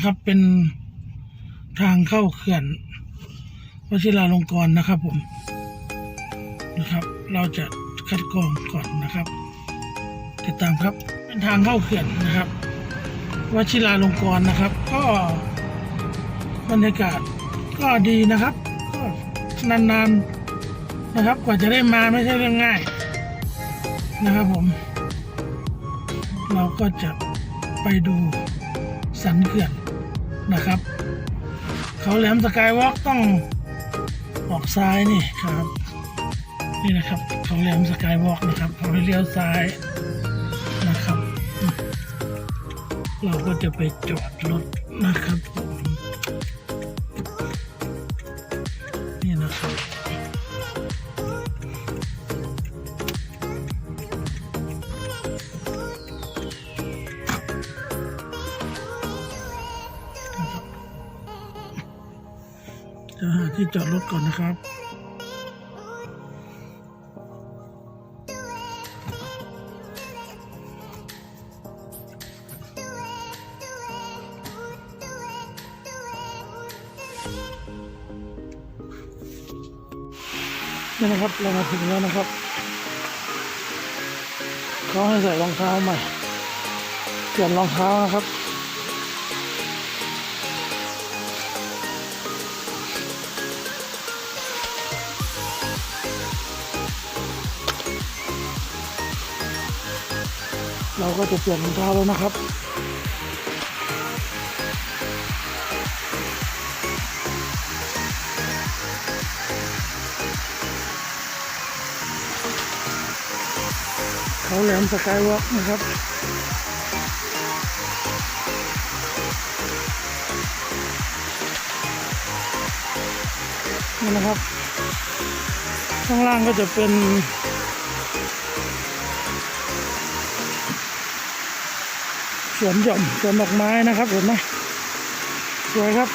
นะครับ เป็นทางเข้าเขื่อนวชิราลงกรณ์นะครับผมนะครับ เราจะคัดกรองก่อนนะครับ ติดตามครับเป็นทางเข้าเขื่อนนะครับวชิราลงกรณ์นะครับ ก็บรรยากาศก็ดีนะครับก็นานๆนะครับ กว่าจะได้มาไม่ใช่เรื่องง่ายนะครับผม เราก็จะไปดูสันเขื่อน นะครับ เขาแหลมสกายวอล์กต้องออกซ้ายนี่ครับ นี่นะครับเขาแหลมสกายวอล์กนะครับเขาให้เลี้ยวซ้ายนะครับ เราก็จะไปจอดรถนะครับ ที่จอดรถก่อนนะครับนี่นะครับเรามาถึงแล้วนะครับเขาให้ใส่รองเท้าใหม่เปลี่ยนรองเท้านะครับ เราก็จะเปลี่ยนรองเท้าแล้วนะครับเขาแหลมสกายวอล์กนะครับนี่นะครับ ข้างล่างก็จะเป็น สวนหย่อมสวนดอกไม้นะครับเห็นไหมสวยครับ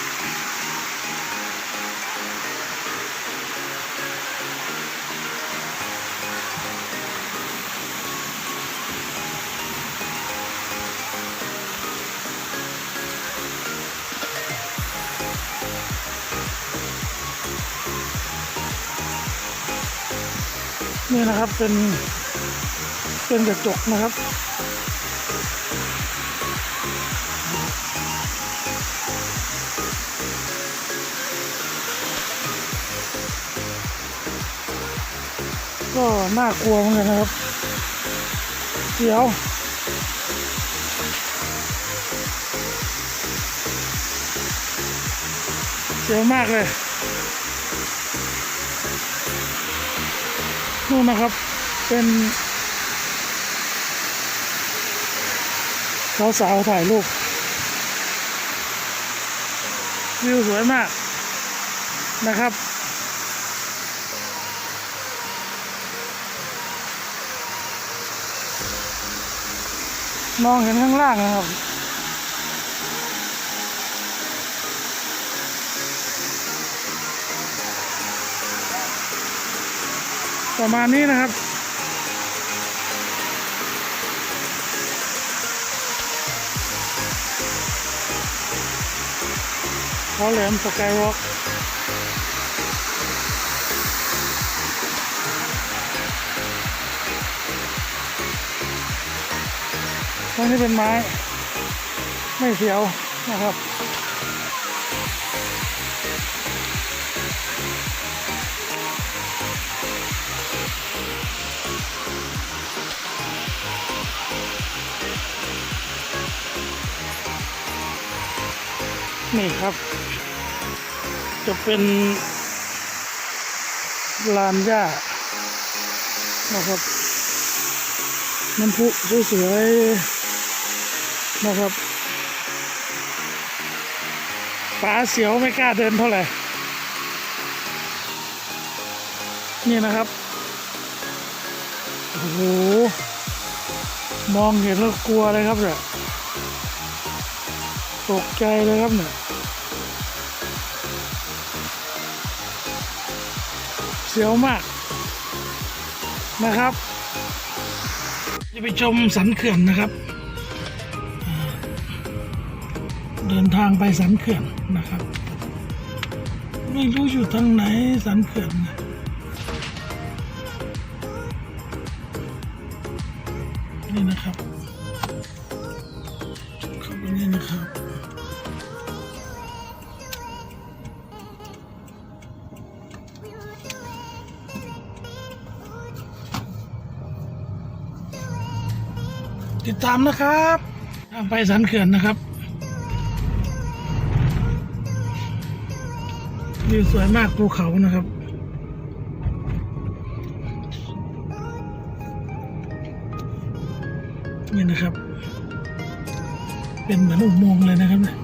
นี่นะครับเป็นเป็นกระจกนะครับ ก็น่ากลัวเหมือนกันนะครับ เดี๋ยว เสียวมากเลยนู่นนะครับ เป็นเขาสาวถ่ายรูปวิวสวยมากนะครับ มองเห็นข้างล่างนะครับ ประมาณนี้นะครับเขาแหลมสกายวอล์ก ทั้งที่เป็นไม้ ไม่เสียวนะครับนี่ครับ จะเป็นลานหญ้านะครับ น้ำพุสวยๆ นะครับป๋าเสียวไม่กล้าเดินเท่าไหร่ นี่นะครับ โอ้โห มองเห็นแล้วกลัวเลยครับเนี่ยตกใจเลยครับเนี่ยเสียวมากนะครับจะไปชมสันเขื่อนนะครับ เดินทางไปสันเขื่อนนะครับ ไม่รู้อยู่ทางไหนสันเขื่อนนะนี่นะครับเข้าไปนี่นะครับ ติดตามนะครับ ทางไปสันเขื่อนนะครับ วิวสวยมากภูเขานะครับนี่นะครับ เป็นเหมือนอุโมงค์เลยนะครับเนี่ย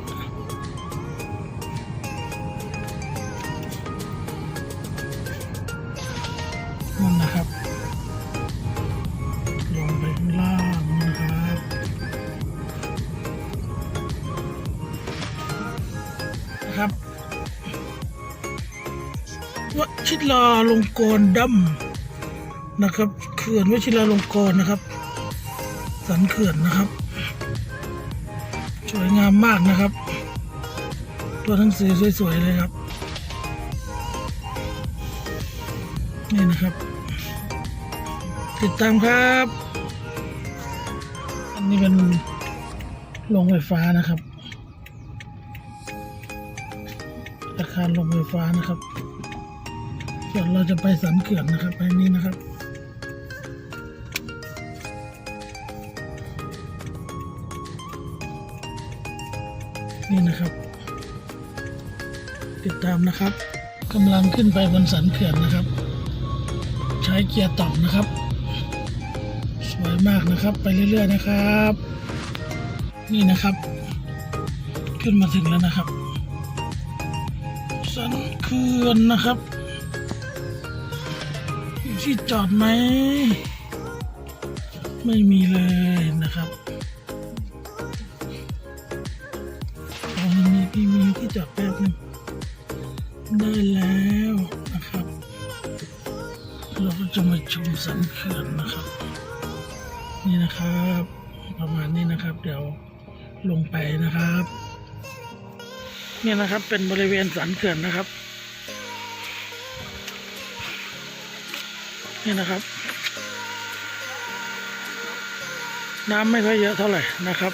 วชิราลงกรณ์ดำนะครับเขื่อนวชิราลงกรนะครับ สันเขื่อนนะครับ สวยงามมากนะครับ ตัวหนังสือสวยๆเลยครับ นี่นะครับ ติดตามครับ อันนี้เป็นโรงไฟฟ้านะครับอาคารโรงไฟฟ้านะครับ ส่วเราจะไปสันเขื่อนนะครับไปนี้นะครับนี่นะครับ ติดตามนะครับกำลังขึ้นไปบนสันเขื่อนนะครับ ใช้เกียร์ต่ำนะครับ สวยมากนะครับ ไปเรื่อย ๆ นะครับ นี่นะครับ ขึ้นมาถึงแล้วนะครับ สันเขื่อนนะครับ ที่จอดไหม ไม่มีเลยนะครับตอนนี้พี่มีที่จอดแป๊บนึงได้แล้วนะครับ เราก็จะมาชมสันเขื่อนนะครับ นี่นะครับ ประมาณนี้นะครับ เดี๋ยวลงไปนะครับนี่นะครับเป็นบริเวณสันเขื่อนนะครับ นี่นะครับ น้ำไม่ค่อยเยอะเท่าไหร่นะครับ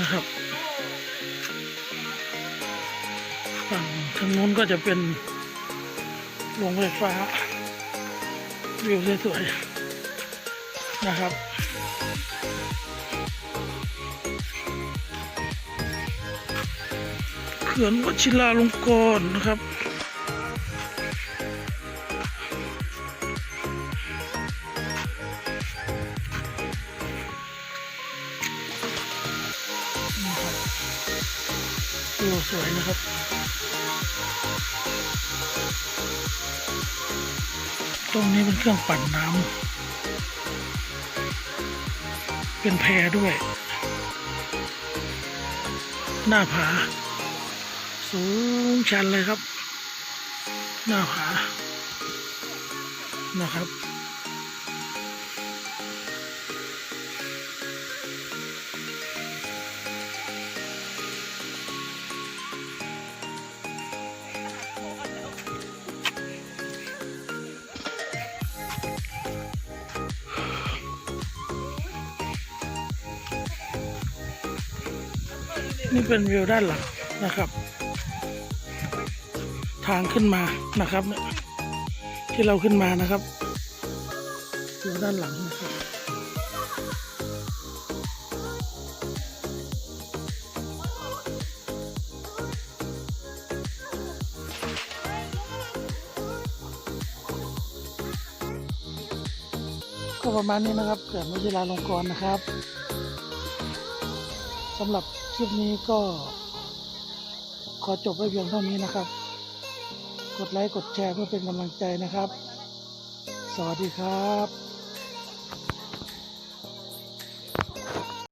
นะครับฝั่งทางโน้นก็จะเป็นโรงไฟฟ้า วิวสวยๆนะครับ เขื่อนวชิราลงกรณ์นะครับวิวสวยนะครับตรงนี้เป็นเครื่องปั่นน้ำเป็นแพด้วย หน้าผา สูงชันเลยครับ หน้าผานะครับ นี่เป็นวิวด้านหลังนะครับ ทางขึ้นมานะครับเนี่ยที่เราขึ้นมานะครับวิวด้านหลังนะครับก็ประมาณนี้นะครับเกิดวชิราลงกรนะครับสำหรับคลิปนี้ก็ขอจบไว้เพียงเท่านี้นะครับ กดไลค์กดแชร์เพื่อเป็นกำลังใจนะครับ สวัสดีครับ